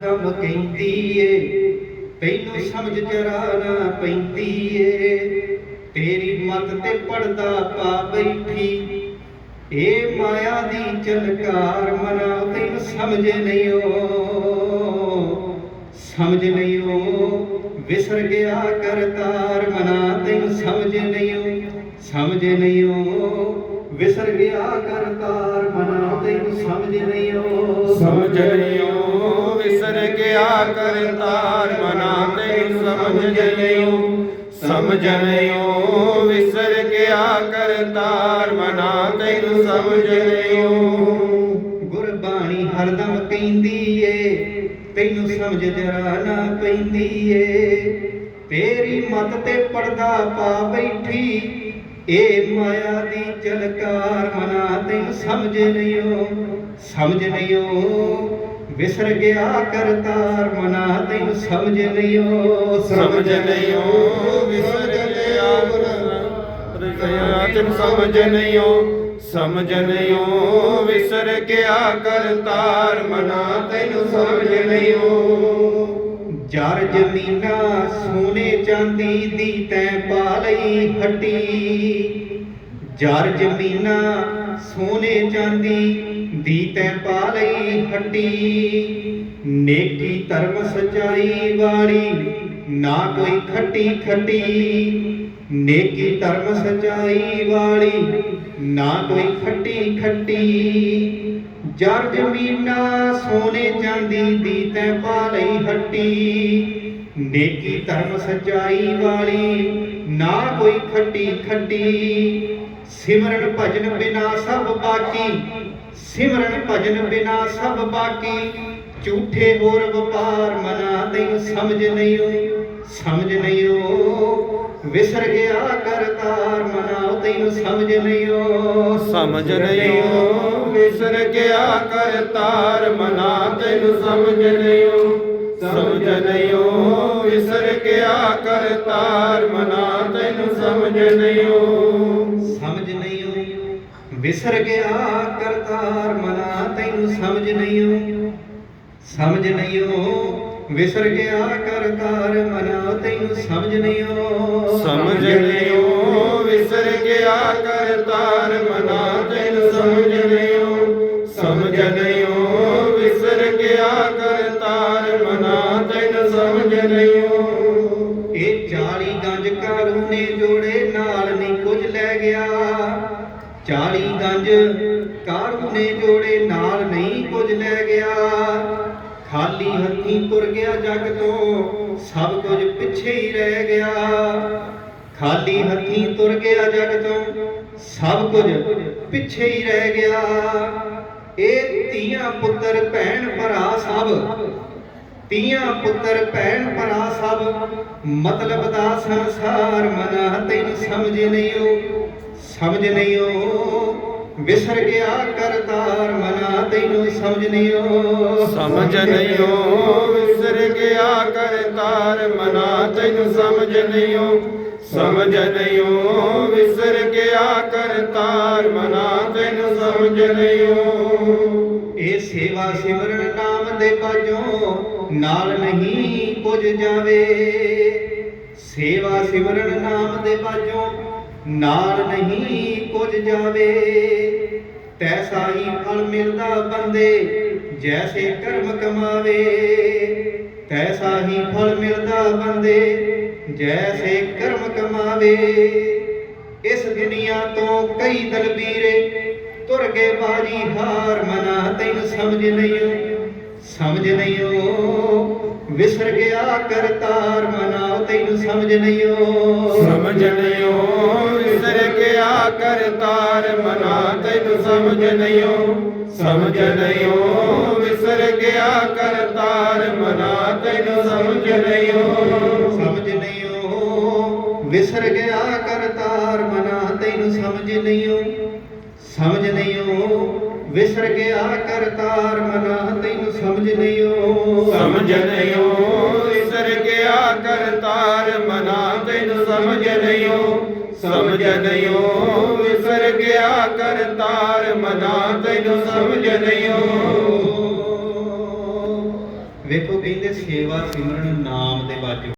ਕੰਮ ਕਹਿੰਦੀ ਏ ਤੈਨੂੰ ਸਮਝ ਜਰਾ ਨਾ ਪੈਂਦੀ ਏ ਤੇਰੀ ਮੱਤ ਤੇ ਪੜਦਾ ਪਾ ਬੈਠੀ, ਏ ਮਾਇਆ ਦੀ ਚਲਕਾਰ ਮਨਾ, ਤੈਨੂੰ ਸਮਝ ਨਹੀਂ ਓ ਸਮਝ ਨਹੀਂ ਓ ਵਿਸਰ ਗਿਆ ਕਰਤਾਰ ਮਨਾ, ਤੈਨੂੰ ਸਮਝ ਨਹੀਂ ਓ ਸਮਝ ਨਹੀਂ ਓ ਵਿਸਰ ਗਿਆ ਕਰਤਾਰ ਮਨਾ, ਤੈਨੂੰ ਸਮਝ ਨਹੀਂ ਓ ਸਮਝ ਲਿਓ ਵਿਸਰ ਗਿਆ ਕਰਤਾਰ ਮਨਾ ਤੈਨੂੰ ਸਮਝ ਲਿਓ ਸਮਝ ਲਿਓ ਵਿਸਰ ਗਿਆ ਕਰਤਾਰ ਮਨਾ ਤੈਨੂੰ ਸਮਝ ਲਿਓ ਗੁਰਬਾਣੀ ਹਰਦਮ ਕਹਿੰਦੀ ਏ, ਤੈਨੂੰ ਸਮਝ ਜਰਾ ਨਾ ਪੈਂਦੀ ਏ। ਤੇਰੀ ਮਤ ਤੇ ਪਰਦਾ ਪਾ ਬੈਠੀ, ਏ ਮਾਇਆ ਦੀ ਚਲਕਾਰ ਮਨਾ ਤੈਨੂੰ ਸਮਝ ਲਿਓ ਸਮਝ ਲਿਓ ਵਿਸਰ ਗਿਆ ਕਰਤਾਰ ਮਨਾ ਤੈਨੂੰ ਸਮਝ ਲਿਓ ਸਮਝ ਲਿਓ ਵਿਸਰ ਗਿਆ ਕਰਤਾਰ ਤੈਨੂੰ ਸਮਝ ਲਿਓ ਸਮਝ ਲਿਓ ਵਿਸਰ ਗਿਆ ਕਰਤਾਰ ਮਨਾ ਤੈਨੂੰ ਸਮਝ ਲਿਓ ਜਰ ਜ਼ਮੀਨਾ ਸੋਨੇ ਚਾਂਦੀ ਦੀ ਤੈਂ ਪਾ ਲਈ ਹੱਟੀ। ਜਰ ਜ਼ਮੀਨਾ ਸੋਨੇ ਚਾਂਦੀ ਦੀ ਪਾ ਲਈ ਹੱਟੀ। ਨੇਕੀ ਧਰਮ ਸਚਾਈ ਵਾਲੀ ਨਾ ਕੋਈ ਖੱਟੀ ਖੱਟੀ। ਨੇਕੀ ਧਰਮ ਸਚਾਈ ਵਾਲੀ ਨਾ ਕੋਈ ਖੱਟੀ ਖੱਟੀ। ਜਰ ਜ਼ਮੀਨਾ ਸੋਨੇ ਚਾਂਦੀ ਦੀ ਤੈਂ ਪਾ ਲਈ ਹੱਟੀ। ਨੇਕੀ ਧਰਮ ਸਚਾਈ ਵਾਲੀ ਨਾ ਕੋਈ ਖੱਟੀ ਖੱਟੀ। ਸਿਮਰਨ ਭਜਨ ਬਿਨਾ ਸਭ ਬਾਕੀ ਸਿਮਰਨ ਭਜਨ ਬਿਨਾ ਸਭ ਬਾਕੀ ਝੂਠੇ ਹੋਰ ਵਪਾਰ ਮਨਾ ਤੈਨੂੰ ਸਮਝ ਨਹੀਂ ਓ ਸਮਝ ਨਹੀਂ ਓ ਵਿਸਰ ਗਿਆ ਕਰਤਾਰ ਮਨਾ ਤੈਨੂੰ ਸਮਝ ਨਹੀਂ ਓ ਸਮਝ ਲਿਓ ਵਿਸਰ ਗਿਆ ਕਰਤਾਰ ਮਨਾ ਤੈਨੂੰ ਸਮਝ ਲਿਓ ਸਮਝ ਲਿਓ ਵਿਸਰ ਗਿਆ ਕਰਤਾਰ ਮਨਾ ਤੈਨੂੰ ਸਮਝ ਨਹੀਂ ਓ ਵਿਸਰ ਗਿਆ ਕਰਤਾਰ ਮਨਾ ਤੈਨੂੰ ਸਮਝ ਨਹੀਂ ਓ ਸਮਝ ਨਹੀਂ ਓ ਵਿਸਰ ਗਿਆ ਕਰਤਾਰ ਮਨਾ ਤੈਨੂੰ ਸਮਝ ਨਹੀਂ ਓ ਸਮਝ ਲਿਓ ਵਿਸਰ ਗਿਆ ਕਰਤਾਰ ਮਨਾ ਤੈਨੂੰ ਸਮਝ ਲਿਓ ਸਮਝ ਲਿਓ ਵਿਸਰ ਗਿਆ ਕਰਤਾਰ ਮਨਾ ਤੈਨੂੰ ਸਮਝ ਲਿਓ ਇਹ 40 ਗੰਜ ਕਾਰੂ ਨੇ ਜੋੜੇ ਨਾਲ ਨਹੀਂ ਕੁਝ ਲੈ ਗਿਆ। 40 ਗੰਜ ਕਾਰੂ ਨੇ ਜੋੜੇ, ਨਾਲ ਨਹੀਂ ਕੁਝ ਲੈ ਗਿਆ। ਖਾਲੀ ਹੱਥੀ ਤੁਰ ਗਿਆ ਜਗ ਤੋਂ, ਸਭ ਕੁਝ ਪਿੱਛੇ ਹੀ ਰਹਿ ਗਿਆ। ਖਾਲੀ ਹੱਥੀਂ ਤੁਰ ਗਿਆ ਜਗ ਤੋਂ, ਸਭ ਕੁਝ ਪਿੱਛੇ ਹੀ ਰਹਿ ਗਿਆ। ਇਹ ਤੀਆਂ ਪੁੱਤਰ ਭੈਣ ਭਰਾ ਸਭ ਤੀਆਂ ਪੁੱਤਰ ਭੈਣ ਭਰਾ ਸਭ, ਮਤਲਬ ਦਾ ਸੰਸਾਰ ਮਨਾ ਤੈਨੂੰ ਸਮਝ ਨਹੀਂ ਓ ਸਮਝ ਨਹੀਂ ਓ ਵਿਸਰ ਗਿਆ ਕਰਤਾਰ ਮਨਾ ਤੈਨੂੰ ਸਮਝ ਨਹੀਂ ਓ। ਸਮਝ ਲਿਓ ਵਿਸਰ ਗਿਆ ਕਰਤਾਰ ਮਨਾ ਤੈਨੂੰ ਸਮਝ ਲਿਓ ਸਮਝ ਲਿਓ ਵਿਸਰ ਗਿਆ ਕਰਤਾਰ ਮਨਾ ਤੈਨੂੰ ਸਮਝ ਲਿਓ ਇਹ ਸੇਵਾ ਸਿਮਰਨ ਨਾਮ ਦੇ ਬਾਝੋਂ ਨਾਲ ਨਹੀਂ ਕੁਝ ਜਾਵੇ। ਸੇਵਾ ਸਿਮਰਨ ਨਾਮ ਦੇ ਬਾਝੋਂ ਨਾਲ ਨਹੀਂ ਕੁਝ ਜਾਵੇ ਤੈਸਾ ਹੀ ਫਲ ਮਿਲਦਾ ਬੰਦੇ, ਜੈਸੇ ਕਰਮ ਕਮਾਵੇ। ਤੈਸਾ ਹੀ ਫਲ ਮਿਲਦਾ ਬੰਦੇ, ਜੈਸੇ ਕਰਮ ਕਮਾਵੇ। ਇਸ ਦੁਨੀਆ ਤੋਂ ਕਈ ਦਲਬੀਰੇ ਤੁਰ ਗਏ ਬਾਜੀ ਹਾਰ ਮਨਾ, ਤੈਨੂੰ ਸਮਝ ਨਹੀਂ ਓ, ਸਮਝ ਨਹੀਂ ਓ। ਵਿਸਰ ਗਿਆ ਕਰਤਾਰ ਮਨਾ, ਤੈਨੂੰ ਸਮਝ ਨਹੀਂ ਸਮਝ ਲਿਓ ਵਿਸਰ ਗਿਆ ਕਰਤਾਰ ਮਨਾ ਤੈਨੂੰ ਸਮਝ ਲਿਓ ਸਮਝ ਲਿਓ ਵਿਸਰ ਗਿਆ ਕਰਤਾਰ ਮਨਾ ਤੈਨੂੰ ਸਮਝ ਲਿਓ ਸਮਝ ਨਹੀਂ ਓ ਵਿਸਰ ਗਿਆ ਕਰਤਾਰ ਮਨਾ ਤੈਨੂੰ ਸਮਝ ਨਹੀਂ ਓ ਸਮਝ ਨਹੀਂ ਓ ਵਿਸਰ ਗਿਆ ਕਰਤਾਰ ਮਨਾ ਤੈਨੂੰ ਸਮਝ ਨਹੀਂ ਓ ਸਮਝ ਲਿਓ ਵਿਸਰ ਗਿਆ ਕਰਤਾਰ ਮਨਾ ਤੈਨੂੰ ਸਮਝ ਲਿਓ ਸਮਝ ਲਿਓ ਵਿਸਰ ਗਿਆ ਕਰਤਾਰ ਮਨਾ ਤੈਨੂੰ ਸਮਝ ਵੇਖੋ ਵੇਖੋ ਕਹਿੰਦੇ ਸੇਵਾ ਸਿਮਰਨ ਨਾਮ ਦੇ ਬਾਜੂ